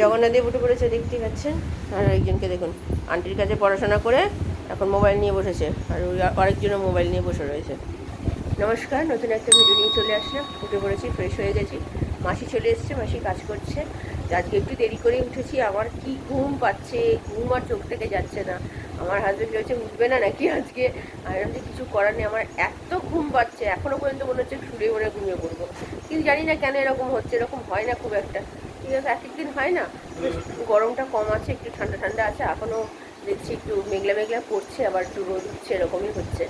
জগন্নাথ দেব উঠে পড়েছে দেখতে পাচ্ছেন? আর একজনকে দেখুন আন্টির কাছে পড়াশোনা করে এখন মোবাইল নিয়ে বসেছে আর ওই আরেকজনও মোবাইল নিয়ে বসে রয়েছে। নমস্কার নতুন একটা ভিডিও নিয়ে চলে আসলাম। উঠে পড়েছি ফ্রেশ হয়ে গেছি। মাসি চলে এসছে মাসি কাজ করছে। আজকে একটু দেরি করে উঠেছি আমার কি ঘুম পাচ্ছে ঘুম আর চোখ থেকে যাচ্ছে না। আমার হাজব্যান্ড বলছে উঠবে না নাকি আজকে? আর আমি বলছি, কিছু করার নেই আমার এত ঘুম পাচ্ছে এখনও পর্যন্ত মনে হচ্ছে শুলে ওরে ঘুমিয়ে পড়ব। কিন্তু জানি না কেন এরকম হচ্ছে এরকম হয় না খুব একটা। আছে এক একদিন হয় না। গরমটা কম আছে, একটু ঠান্ডা ঠান্ডা আছে এখনও দেখছি একটু মেঘলা মেঘলা পড়ছে, আবার একটু রোদ উঠছে, এরকমই হচ্ছে।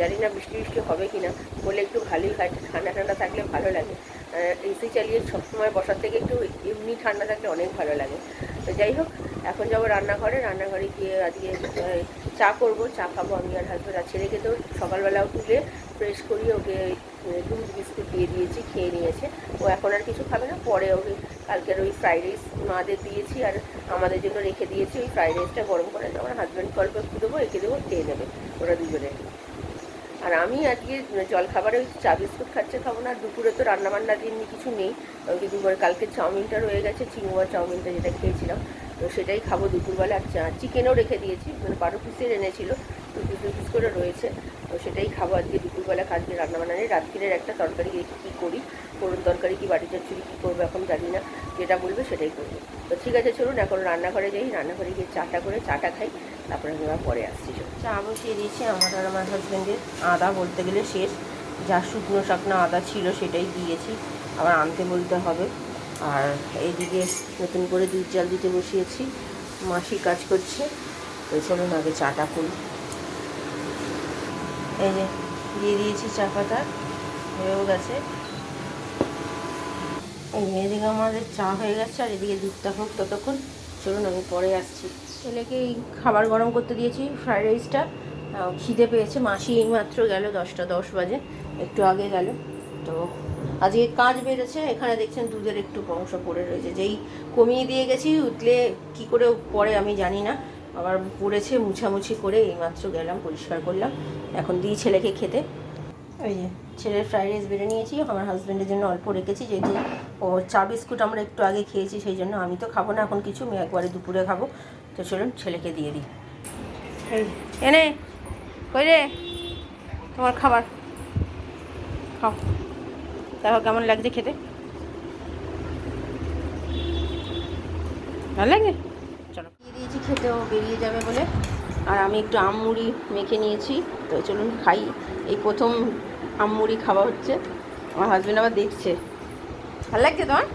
জানি না বৃষ্টি বৃষ্টি হবে কি না বলে একটু ভালোই হয় ঠান্ডা ঠান্ডা থাকলে ভালো লাগে। এসি চালিয়ে সবসময় বসার থেকে একটু এমনি ঠান্ডা থাকলে অনেক ভালো লাগে। তো যাই হোক, এখন যাব রান্নাঘরে রান্নাঘরে গিয়ে আজকে চা করব, চা খাব আমি আর হাজবেন্ড আর ছেলেকে তো সকালবেলাও তুলে ফ্রেশ করিয়ে ওকে দুধ, বিস্কুট দিয়ে দিয়েছি, খেয়ে নিয়েছে। ও এখন আর কিছু খাবে না, পরে ওকে কালকের ওই ফ্রাইড রাইস মাদের দিয়েছি আর আমাদের জন্য রেখে দিয়েছি। ওই ফ্রাইড রাইসটা গরম করে আমার হাজব্যান্ড কল করে দেবো রেখে দেবো, খেয়ে নেবে ওরা দুজনে। আর আমি আজকে জলখাবারে ওই চা বিস্কুট খাচ্ছে খাব না দুপুরে তো রান্নাবান্না দিন কিছু নেই। দুপুরে, কালকে চাউমিনটা রয়ে গেছে, চিংড়া চাউমিনটা যেটা খেয়েছিলাম। তো সেটাই খাব দুপুরবেলা। আর চিকেনও রেখে দিয়েছি মানে বারো পিসের এনেছিল দু পিস পিস করে রয়েছে। তো সেটাই খাব আজকে দুপুরবেলা আজকে রান্নাবান্না নেই রাত্রিরের একটা তরকারি দেখি কী করি করুন তরকারি কি, বাটি চচ্চড়ি কী করব এখন জানি না। যেটা বলবে সেটাই করব। তো ঠিক আছে, চলুন এখন রান্নাঘরে যাই। রান্নাঘরে গিয়ে চাটা করে, চাটা খাই, তারপরে আমি আবার পরে আসছি। চা বসিয়ে দিয়েছি আমার আর আমার হাজব্যান্ডের আদা বলতে গেলে শেষ। যা শুকনো, শাকনো আদা ছিল সেটাই দিয়েছি। আবার আনতে বলতে হবে। আর এইদিকে নতুন করে দুধ জাল দিতে বসিয়েছি। মাসি কাজ করছে, তো চলুন আগে চাটা করি। এই যে, দিয়ে দিয়েছি চা পাতা, হয়েও গেছে। এদিকে আমাদের চা হয়ে গেছে, আর এদিকে দুধটা হোক ততক্ষণ। চলুন আমি পরে আসছি। ছেলেকে এই খাবার গরম করতে দিয়েছি, ফ্রাইড রাইসটা। খিদে পেয়েছে, মাসি এইমাত্র গেল দশটা দশ বাজে, একটু আগে গেল। তো আজকে কাজ বেড়েছে, এখানে দেখছেন দুধের একটু অংশ পড়ে রয়েছে। যেই কমিয়ে দিয়ে গেছি উঠলে কি করে পরে আমি জানি না। আবার পড়েছে, মুছামুছি করে এইমাত্র গেলাম, পরিষ্কার করলাম। এখন দিই ছেলেকে খেতে। ওই যে, ছেলের ফ্রাইড রাইস বেড়ে নিয়েছি, আমার হাজব্যান্ডের জন্য অল্প রেখেছি, যেহেতু ও চা বিস্কুট আমরা একটু আগে খেয়েছি, সেই জন্য আমি তো খাব না এখন কিছু, আমি একবারে দুপুরে খাব। তো চলুন ছেলেকে দিয়ে দিই। এনে কই রে, তোমার খাবার। খাও। দেখো কেমন লাগছে খেতে? ভালো লাগে? চলো। দিয়ে দিয়েছি খেতে ও বেরিয়ে যাবে বলে। আর আমি একটু আম মুড়ি মেখে নিয়েছি। তো চলুন খাই। এই প্রথম আম মুড়ি খাওয়া হচ্ছে। আমার হাজব্যান্ড আবার দেখছে। ভালো লাগছে তোমার?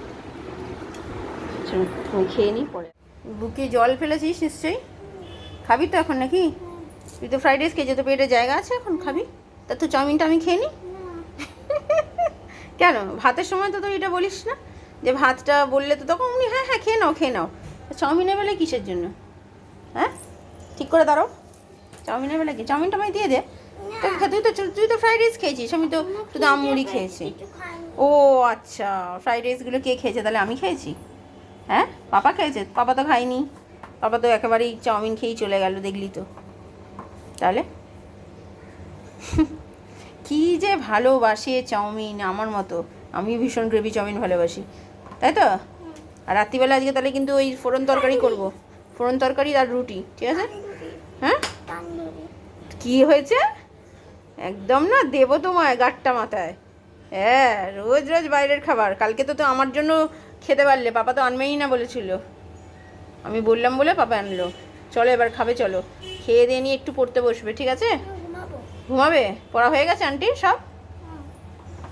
চলুন আমি খেয়ে নিই পরে। বুকে জল ফেলেছিস নিশ্চয়ই? খাবি তো এখন নাকি? তুই তো ফ্রাইড রাইস খেয়েছে তো পেটে জায়গা আছে এখন? খাবি? তা তো চাউমিনটা আমি খেয়ে নিই? কেন? ভাতের সময় তো তো এটা বলিস না? যে ভাতটা বললে তো তখন উনি হ্যাঁ হ্যাঁ খেয়ে নাও খেয়ে নাও। চাউমিনের বেলা কিসের জন্য? হ্যাঁ? ঠিক করে দাঁড়ো চাউমিনের বেলা কি? চাউমিনটা আমায় দিয়ে দে। তুই তুই তো তুই তো ফ্রাইড রাইস খেয়েছিস, আমি তো শুধু আম, মুড়ি খেয়েছি। ও আচ্ছা ফ্রাইড রাইসগুলো কে খেয়েছে? তাহলে আমি খেয়েছি? হ্যাঁ? পাপা খেয়েছে? পাপা তো খায়নি। পাপা তো একেবারেই চাউমিন খেয়েই চলে গেল, দেখলি তো। তাহলে? কি যে ভালোবাসে চাউমিন আমার মতো। আমি ভীষণ গ্রেভি চাউমিন ভালোবাসি। তাই তো? আর রাত্রিবেলা আজকে তাহলে কিন্তু ওই ফোড়ন তরকারি করব। ফোড়ন তরকারি আর রুটি ঠিক আছে? হ্যাঁ? কি হয়েছে? একদম না দেবো তোমায় গাট্টা মাথায়। হ্যাঁ রোজ রোজ বাইরের খাবার। কালকে তো তো আমার জন্য খেতে পারলে পাপা তো আনবেই না বলেছিল। আমি বললাম বলে পাপা আনলো। চলো এবার খাবে চলো। খেয়ে দিয়ে নিয়ে একটু পড়তে বসবে ঠিক আছে? ঘুমাবে? পড়া হয়ে গেছে আন্টি, সব?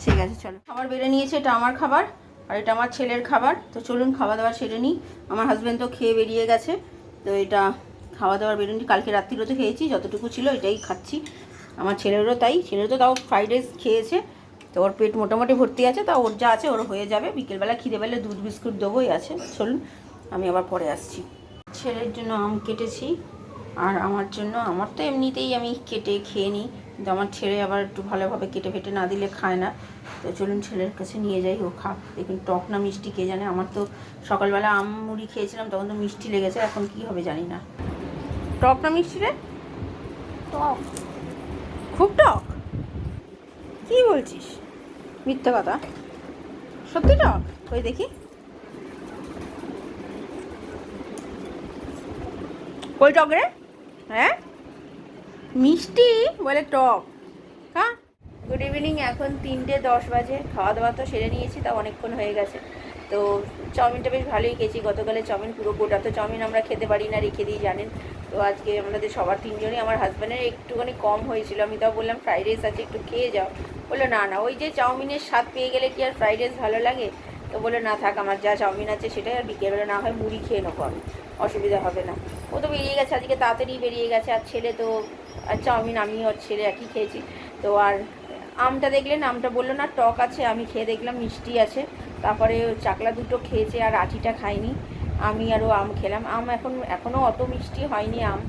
ঠিক আছে, চলো। খাবার বেড়ে নিয়েছে, এটা আমার খাবার, আর এটা আমার ছেলের খাবার। তো চলুন খাওয়া দাওয়া সেরে নিই। আমার হাজব্যান্ড তো খেয়ে বেরিয়ে গেছে, তো এটা খাওয়া দাওয়ার বেরোনি কালকে রাত্রিরও তো খেয়েছি, যতটুকু ছিল এটাই খাচ্ছি। আমার ছেলেরও তাই ছেলের তো তাও ফ্রাইড রাইস খেয়েছে। তো ওর পেট মোটামুটি ভর্তি আছে, তা ওর যা আছে ওর হয়ে যাবে। বিকেলবেলা খিদে পেলে দুধ বিস্কুট দেবোই আছে। চলুন, আমি আবার পরে আসছি। ছেলের জন্য আম কেটেছি, আর আমার জন্য, আমার তো এমনিতেই আমি কেটে খেয়ে নিই। কিন্তু আমার ছেলে আবার একটু ভালোভাবে কেটে ফেটে না দিলে খায় না। তো চলুন ছেলের কাছে নিয়ে যাই ও খাক। দেখুন টক না মিষ্টি কে জানে? আমার তো সকালবেলা আম মুড়ি খেয়েছিলাম তখন তো মিষ্টি লেগেছে এখন কি হবে জানি না। টক না মিষ্টি রে? টক। খুব টক? কি বলছিস? মিথ্যা কথা? সত্যি টক? ওই দেখি। কই টক রে? হ্যাঁ? মিষ্টি? বলে টক। হ্যাঁ গুড ইভিনিং এখন তিনটে দশ বাজে। খাওয়া দাওয়া তো সেরে নিয়েছি তা অনেকক্ষণ হয়ে গেছে। তো চাউমিনটা বেশ ভালোই খেয়েছি। গতকালে চাউমিন পুরো গোটা তো চাউমিন আমরা খেতে পারি না রেখে দিই জানেন। তো আজকে আমাদের সবার তিনজনই আমার হাজব্যান্ডের একটুখানি কম হয়েছিল। আমি তাও বললাম ফ্রাইড রাইস আছে একটু খেয়ে যাও। বলল না না ওই যে চাউমিনের স্বাদ পেয়ে গেলে কি আর ফ্রাইড রাইস ভালো লাগে? তো বলে না থাক আমার যা চাউমিন আছে সেটাই আর বিকেলবেলা না হয় মুড়ি খেয়ে নেব আমি। অসুবিধা হবে না। ও তো বেরিয়ে গেছে, আজকে তাড়াতাড়ি বেরিয়ে গেছে, আর ছেলে তো, আর চাউমিন আমি ওর ছেলে একই খেয়েছি। তো আর আমটা দেখলেন, আমটা বলল, না, টক আছে, আমি খেয়ে দেখলাম, মিষ্টি আছে। তারপরে চাকলা দুটো খেয়েছে, আর আটিটা খাইনি আমি আরও আম খেলাম। আম এখন এখনও অত মিষ্টি হয়নি আম।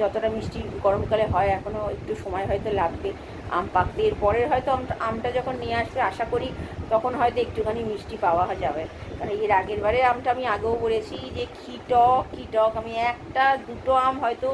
যতটা মিষ্টি গরমকালে হয় এখনও একটু সময় হয়তো লাগবে। আম পাকতে এর পরের হয়তো আমটা যখন নিয়ে আসবে, আশা করি তখন হয়তো একটুখানি মিষ্টি পাওয়া যাবে। কারণ এর আগের বারে আমটা আমি আগেও বলেছি যে, কী টক কী টক। আমি একটা, দুটো আম হয়তো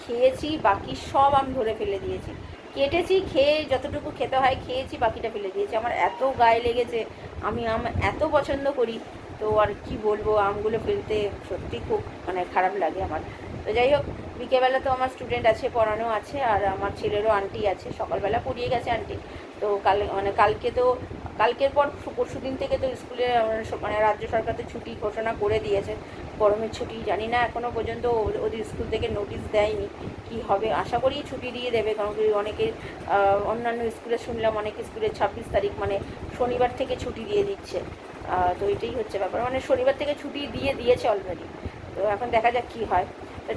খেয়েছি, বাকি সব আম ধরে ফেলে দিয়েছি। কেটেছি, খেয়ে যতটুকু খেতে হয় খেয়েছি, বাকিটা ফেলে দিয়েছি। আমার এত গায়ে লেগেছে, আমি আম এত পছন্দ করি। তো আর কি বলব আমগুলো ফেলতে সত্যি খুব মানে খারাপ লাগে আমার। তো যাই হোক, বিকেলবেলা তো আমার স্টুডেন্ট আছে, পড়ানো আছে, আর আমার ছেলেরও আন্টি আছে, সকালবেলা পড়িয়ে গেছে আন্টি তো কাল মানে কালকে তো কালকের পর পরশু দিন থেকে তো স্কুলে মানে রাজ্য সরকার তো ছুটি ঘোষণা করে দিয়েছে। গরমের ছুটি, জানি না এখনও পর্যন্ত ওদের স্কুল থেকে নোটিশ দেয়নি কি হবে। আশা করি ছুটি দিয়ে দেবে, কারণ কি অনেকে অন্যান্য স্কুলে শুনলাম, অনেক স্কুলে ছাব্বিশ তারিখ মানে শনিবার থেকে ছুটি দিয়ে দিচ্ছে। তো এটাই হচ্ছে ব্যাপার। মানে শনিবার থেকে ছুটি দিয়ে দিয়েছে অলরেডি তো এখন দেখা যাক কী হয়।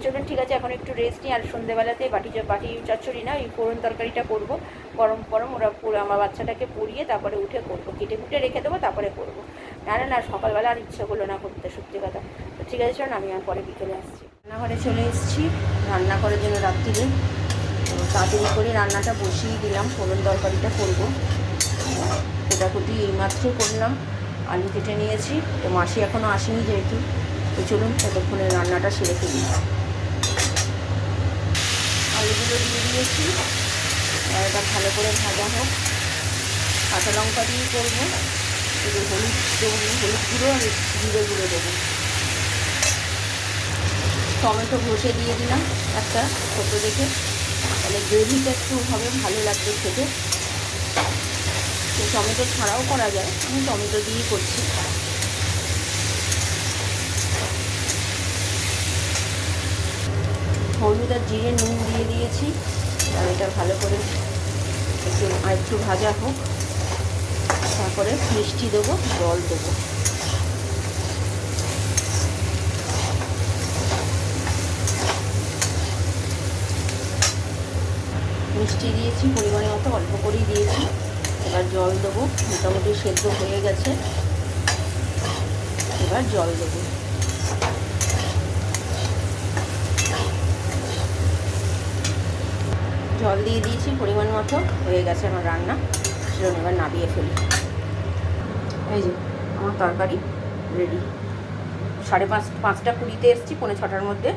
চলুন, ঠিক আছে, এখন একটু রেস্ট নিই, আর সন্ধেবেলাতে বাটি বাটি চচ্চড়ি না ওই ফোড়ন তরকারিটা করব। গরম গরম, ওরা পুরো আমার বাচ্চাটাকে পরিয়ে তারপরে উঠে করব। কেটে কুটে রেখে দেবো, তারপরে করব। না না না, সকালবেলা আর ইচ্ছে হলো না করতে, সত্যি কথা। তো ঠিক আছে, চলুন, আমি আর পরে বিকেলে আসছি। রান্নাঘরে চলে এসেছি, রান্না করার জন্য রাত্রিরে তাড়াতাড়ি করে রান্নাটা বসিয়ে দিলাম, ফোড়ন তরকারিটা করব। কোটাকুটি এইমাত্র করলাম, আলু কেটে নিয়েছি। তো মাসি এখনও আসেনি যেহেতু। তো চলুন ততক্ষণে রান্নাটা সেরে ফেলি। আলুগুলো দিয়ে দিয়েছি এটা ভালো করে ভাজা হোক। কাঁচা লঙ্কা দিয়ে করব। একটু হলুদ দেবো, হলুদ গুঁড়ো আর জিরে গুঁড়ো দেবো। টমেটো ঘষে দিয়ে দিলাম একটা ছোটো দেখে। তাহলে গ্রেভিটা একটু হবে, ভালো লাগবে খেতে। টমেটো ছাড়াও করা যায়। আমি টমেটো দিয়েই করছি। হলুদ আর জিরে নুন দিয়ে দিয়েছি। আর এটা ভালো করে একটু, আর একটু ভাজা হোক। তারপরে মিষ্টি দেবো, জল দেবো। মিষ্টি দিয়েছি, পরিমাণে মতো অল্প করেই দিয়েছি। এবার জল দেবো, মোটামুটি সেদ্ধ হয়ে গেছে। এবার জল দেবো। জল দিয়ে দিয়েছি, পরিমাণ মতো হয়ে গেছে আমার রান্না। সেরকম এবার নাবিয়ে ফেলি। এই যে, আমার তরকারি রেডি সাড়ে পাঁচ, পাঁচটা কুড়িতে এসেছি, পৌনে ছটার মধ্যে।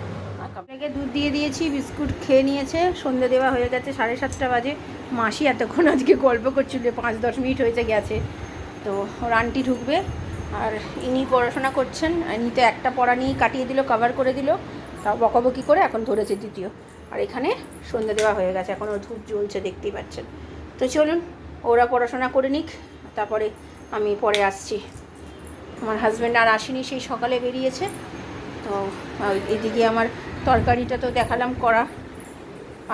আপনাকে দুধ দিয়ে দিয়েছি, বিস্কুট খেয়ে নিয়েছে, সন্ধে দেওয়া হয়ে গেছে, সাড়ে সাতটা বাজে। মাসি এতক্ষণ আজকে গল্প করছিল পাঁচ, দশ মিনিট হয়েছে গেছে। তো ওর ঢুকবে। আর ইনি পড়াশোনা করছেন ইনি তো একটা পড়া নিয়েই কাটিয়ে দিল কভার করে দিল। তাও বকাবকি করে এখন ধরেছে দ্বিতীয়। আর এখানে সন্ধে দেওয়া হয়ে গেছে এখন ওর ধূপ জ্বলছে, দেখতেই পাচ্ছেন। তো চলুন, ওরা পড়াশোনা করে নিক, তারপরে আমি পরে আসছি। আমার হাজব্যান্ড আর আসেনি, সেই সকালে বেরিয়েছে। তো এদিকে আমার তরকারিটা তো দেখালাম করা।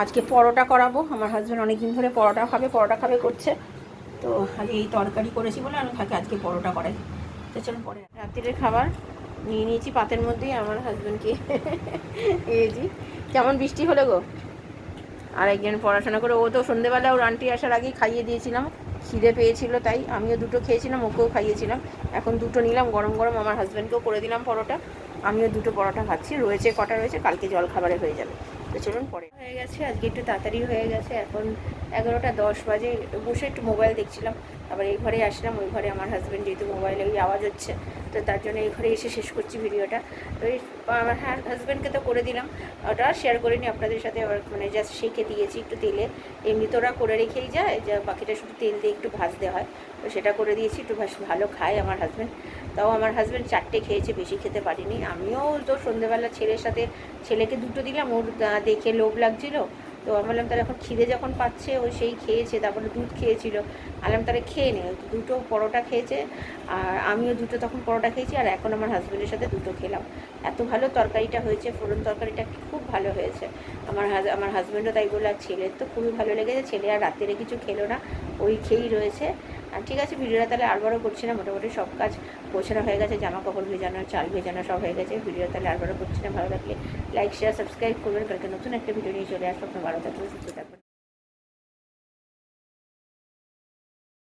আজকে পরোটা করাবো, আমার হাজব্যান্ড অনেক দিন ধরে পরোটা খাবে পরোটা খাবে করছে। তো আজকে এই তরকারি করেছি বলে আমি তাকে আজকে পরোটা করাই। তো চলুন, পরে রাত্রিরের খাবার নিয়ে নিয়েছি পাতের মধ্যেই আমার হাজব্যান্ডকে দিয়েছি কেমন বৃষ্টি হলো গো? আর একজন পড়াশোনা করে, ও তো সন্ধেবেলা ওর আন্টি আসার আগেই খাইয়ে দিয়েছিলাম। খিদে পেয়েছিল তাই আমিও দুটো খেয়েছিলাম, ওকেও খাইয়েছিলাম। এখন দুটো নিলাম, গরম গরম আমার হাজব্যান্ডকেও করে দিলাম পরোটা। আমিও দুটো পরোটা খাচ্ছি, রয়েছে, কটা রয়েছে, কালকে জল খাবারে হয়ে যাবে। তো চলুন পরে। হয়ে গেছে, আজকে একটু তাড়াতাড়ি হয়ে গেছে, এখন এগারোটা দশ বাজে, বসে একটু মোবাইল দেখছিলাম। আবার এই ঘরে আসলাম, ওই ঘরে আমার হাজব্যান্ড যেহেতু মোবাইলে ওই আওয়াজ হচ্ছে, তো তার জন্য এই ঘরে এসে শেষ করছি ভিডিওটা। তো এই, আমার হাজব্যান্ডকে তো করে দিলাম। ওটা শেয়ার করে করিনি আপনাদের সাথে আবার মানে জাস্ট শেখে দিয়েছি একটু তেলে। এমনি তো ওরা করে রেখেই যায়, যে বাকিটা শুধু তেল দিয়ে একটু ভাজতে হয়। তো সেটা করে দিয়েছি, একটু ভাস- ভালো খায় আমার হাজব্যান্ড তাও আমার হাজব্যান্ড চারটে খেয়েছে, বেশি খেতে পারিনি। আমিও তো সন্ধ্যেবেলা ছেলের সাথে, ছেলেকে দুটো দিলাম, ওর দেখে লোভ লাগছিল। তো আমি বললাম, তাহলে এখন খিদে যখন পাচ্ছে, ও সেই খেয়েছে, তারপরে দুধ খেয়েছিল। আলাম তারা খেয়ে নে। দুটো পরোটা খেয়েছে, আর আমিও দুটো তখন পরোটা খেয়েছি, আর এখন আমার হাজব্যান্ডের সাথে দুটো খেলাম। এত ভালো তরকারিটা হয়েছে, ফোড়ন তরকারিটা খুব ভালো হয়েছে। আমার আমার হাজব্যান্ডও তাই বলে আর ছেলের তো খুবই ভালো লেগেছে, ছেলে আর রাত্রে কিছু খেলো না। ওই খেয়েই রয়েছে। আর ঠিক আছে, ভিডিওটা তাহলে আর আরবারও করছি না, মোটামুটি সব কাজ গোছানো হয়ে গেছে জামা কাপড় ভেজানো, চাল ভেজানো সব হয়ে গেছে ভিডিও তাহলে আর আরবারও করছি না, ভালো লাগলে লাইক শেয়ার সাবস্ক্রাইব করবেন, কালকে নতুন একটা ভিডিও নিয়ে চলে আসব, আপনার ভালো থাকবেন, সুস্থ থাকবেন।